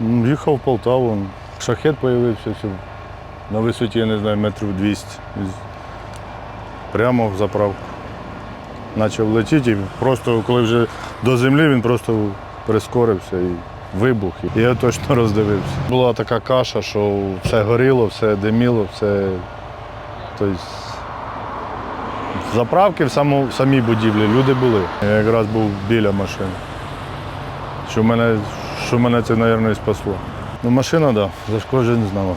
Їхав в Полтаву, шахет з'явився на висоті, я не знаю, метрів 200. Прямо в заправку. Почав летіти і просто, коли вже до землі, він просто прискорився і вибух. І я точно роздивився. Була така каша, що все горіло, все диміло, все. Тобто, заправки в, саму, в самій будівлі люди були. Я якраз був біля машини. Що мене, що мене це, мабуть, і спасло. Ну, машина, так, да, зашкоджень знала.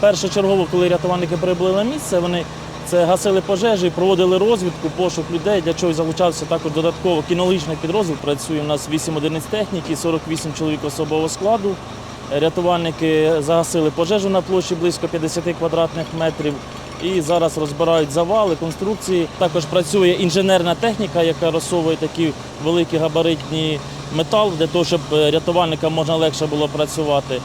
Першочергово, коли рятувальники прибули на місце, вони це гасили пожежі, проводили розвідку, пошук людей, для чого залучався також додатково кінологічний підрозділ. Працює у нас 8 одиниць техніки, 48 чоловік особового складу. Рятувальники загасили пожежу на площі близько 50 квадратних метрів. І зараз розбирають завали, конструкції. Також працює інженерна техніка, яка розсовує такі великі габаритні метал, для того, щоб е, рятувальникам можна легше було працювати.